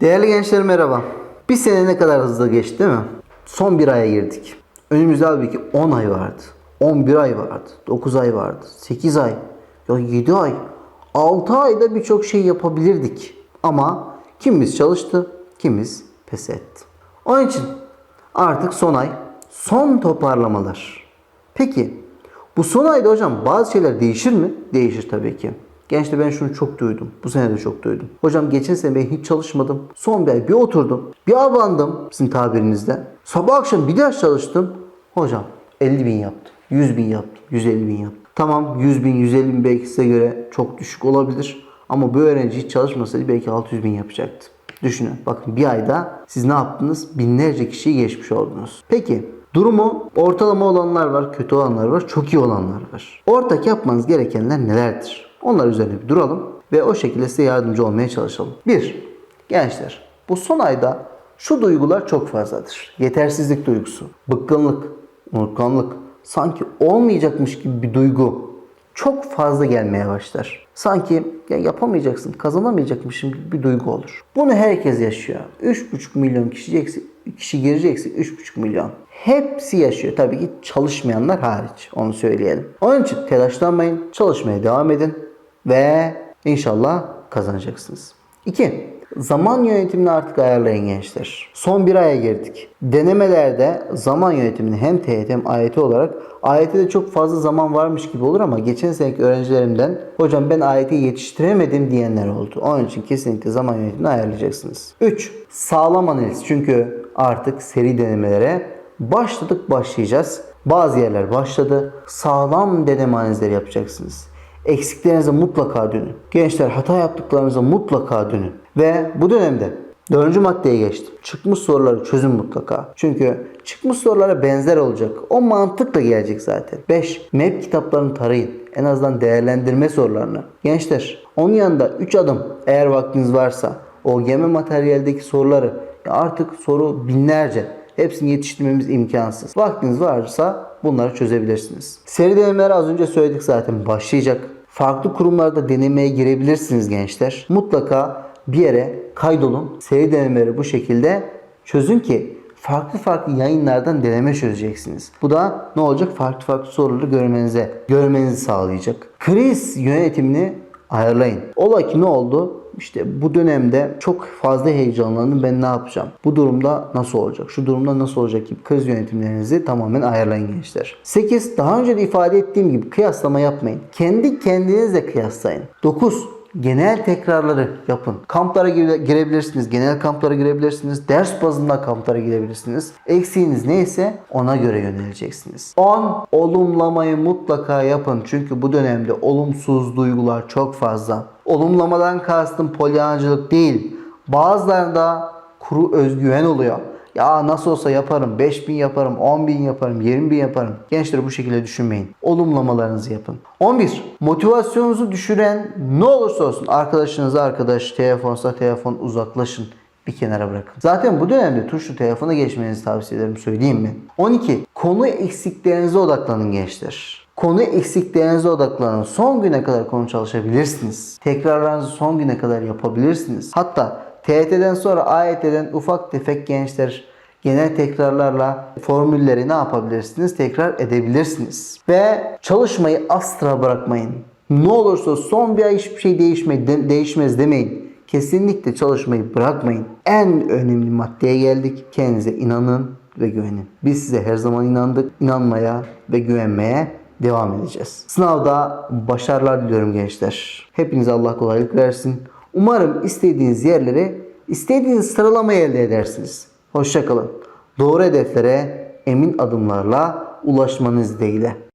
Değerli gençler merhaba. Bir sene ne kadar hızlı geçti değil mi? Son bir aya girdik. Önümüzde abi ki 10 ay vardı. 11 ay vardı. 9 ay vardı. 8 ay. Ya 7 ay. 6 ayda birçok şey yapabilirdik. Ama kimimiz çalıştı, kimimiz pes etti. Onun için artık son ay, son toparlamalar. Peki bu son ayda hocam bazı şeyler değişir mi? Değişir tabii ki. Gençte ben şunu çok duydum. Bu sene de çok duydum. Hocam geçen sene ben hiç çalışmadım. Son bir ay bir oturdum. Bir abandım sizin tabirinizde. Sabah akşam bir ders çalıştım. Hocam 50 bin yaptım. 100 bin yaptım. 150 bin yaptım. Tamam 100 bin 150 bin belki size göre çok düşük olabilir. Ama bu öğrenci hiç çalışmasaydı belki 600 bin yapacaktı. Düşünün. Bakın bir ayda siz ne yaptınız? Binlerce kişiyi geçmiş oldunuz. Peki durumu ortalama olanlar var, kötü olanlar var, çok iyi olanlar var. Ortak yapmanız gerekenler nelerdir? Onlar üzerine bir duralım ve o şekilde size yardımcı olmaya çalışalım. 1. Gençler bu son ayda şu duygular çok fazladır. Yetersizlik duygusu, bıkkınlık, unutkanlık, sanki olmayacakmış gibi bir duygu çok fazla gelmeye başlar. Sanki ya yapamayacaksın, kazanamayacakmışım gibi bir duygu olur. Bunu herkes yaşıyor. 3,5 milyon kişi, kişi girecekse 3,5 milyon. Hepsi yaşıyor. Tabii ki çalışmayanlar hariç. Onu söyleyelim. Onun için telaşlanmayın. Çalışmaya devam edin. Ve inşallah kazanacaksınız. 2. Zaman yönetimini artık ayarlayın gençler. Son bir aya girdik. Denemelerde zaman yönetimini hem TYT hem AYT olarak AYT'de çok fazla zaman varmış gibi olur ama geçen seneki öğrencilerimden hocam ben AYT'yi yetiştiremedim diyenler oldu. Onun için kesinlikle zaman yönetimini ayarlayacaksınız. 3. Sağlam analiz. Çünkü artık seri denemelere başladık başlayacağız. Bazı yerler başladı. Sağlam deneme analizleri yapacaksınız. Eksiklerinize mutlaka dönün. Gençler hata yaptıklarınıza mutlaka dönün. Ve bu dönemde dördüncü maddeye geçtim. Çıkmış soruları çözün mutlaka. Çünkü çıkmış sorulara benzer olacak. O mantıkla gelecek zaten. 5. MEP kitaplarını tarayın. En azından değerlendirme sorularını. Gençler onun yanında 3 adım eğer vaktiniz varsa OGM materyaldeki soruları artık soru binlerce. Hepsini yetiştirmemiz imkansız. Vaktiniz varsa bunları çözebilirsiniz. Seri denemeler az önce söyledik zaten başlayacak. Farklı kurumlarda denemeye girebilirsiniz gençler. Mutlaka bir yere kaydolun. Seri denemeleri bu şekilde çözün ki farklı farklı yayınlardan deneme çözeceksiniz. Bu da ne olacak? Farklı farklı soruları görmenize, görmenizi sağlayacak. Kriz yönetimini ayarlayın. Ola ki ne oldu? İşte bu dönemde çok fazla heyecanlandım. Ben ne yapacağım? Bu durumda nasıl olacak? Şu durumda nasıl olacak gibi kriz yönetimlerinizi tamamen ayarlayın gençler. 8. Daha önce de ifade ettiğim gibi kıyaslama yapmayın. Kendi kendinizle kıyaslayın. 9. Genel tekrarları yapın. Kamplara gire- girebilirsiniz. Genel kamplara girebilirsiniz. Ders bazında kamplara girebilirsiniz. Eksiğiniz neyse ona göre yöneleceksiniz. 10. Olumlamayı mutlaka yapın. Çünkü bu dönemde olumsuz duygular çok fazla. Olumlamadan kastım polyancılık değil. Bazılarında kuru özgüven oluyor. Ya nasıl olsa yaparım. 5000 yaparım, 10.000 yaparım, 20.000 yaparım. Gençler bu şekilde düşünmeyin. Olumlamalarınızı yapın. 11. Motivasyonunuzu düşüren ne olursa olsun arkadaşınıza arkadaş, telefonsa telefon uzaklaşın. Bir kenara bırakın. Zaten bu dönemde tuşlu telefona geçmenizi tavsiye ederim söyleyeyim mi? 12. Konu eksiklerinize odaklanın gençler. Konu eksiklerinize odaklanın. Son güne kadar konu çalışabilirsiniz. Tekrarlarınızı son güne kadar yapabilirsiniz. Hatta TYT'den sonra AYT'den ufak tefek gençler genel tekrarlarla formülleri ne yapabilirsiniz? Tekrar edebilirsiniz. Ve çalışmayı asla bırakmayın. Ne olursa son bir ay hiçbir şey değişme, de- değişmez demeyin. Kesinlikle çalışmayı bırakmayın. En önemli maddeye geldik. Kendinize inanın ve güvenin. Biz size her zaman inandık. İnanmaya ve güvenmeye devam edeceğiz. Sınavda başarılar diliyorum gençler. Hepinize Allah kolaylık versin. Umarım istediğiniz yerlere istediğiniz sıralamayı elde edersiniz. Hoşçakalın. Doğru hedeflere emin adımlarla ulaşmanız dileğiyle.